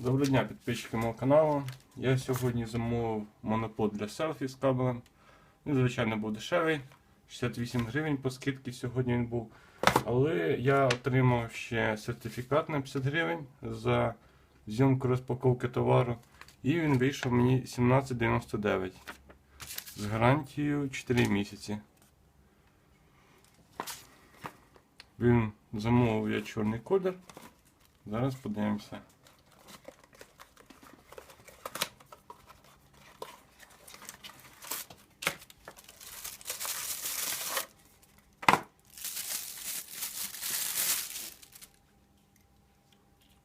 Доброго дня, підписчики мого каналу. Я сьогодні замовив монопод для селфі з кабелем. Він, звичайно, був дешевий. 68 гривень по скидці сьогодні він був. Але я отримав ще сертифікат на 50 гривень за зйомку розпаковки товару. І він вийшов мені 17,99 з гарантією 4 місяці. Він замовив я чорний колір. Зараз подивимося.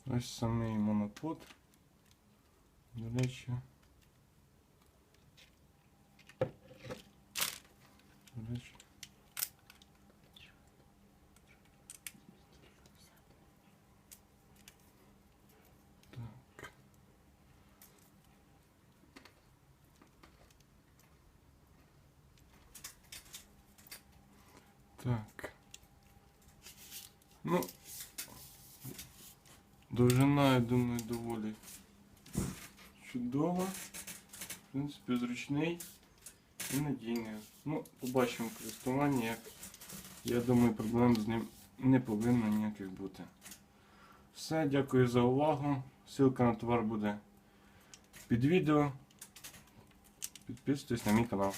Ось самий монопод. До речі. До речі. Так. Так. Ну, Довжина, я думаю, доволі чудова. В принципі, зручний і надійний. Ну, побачимо в користуванні, як я думаю, проблем з ним не повинно ніяких бути. Все, дякую за увагу. Ссылка на товар буде під відео. Підписуйтесь на мій канал.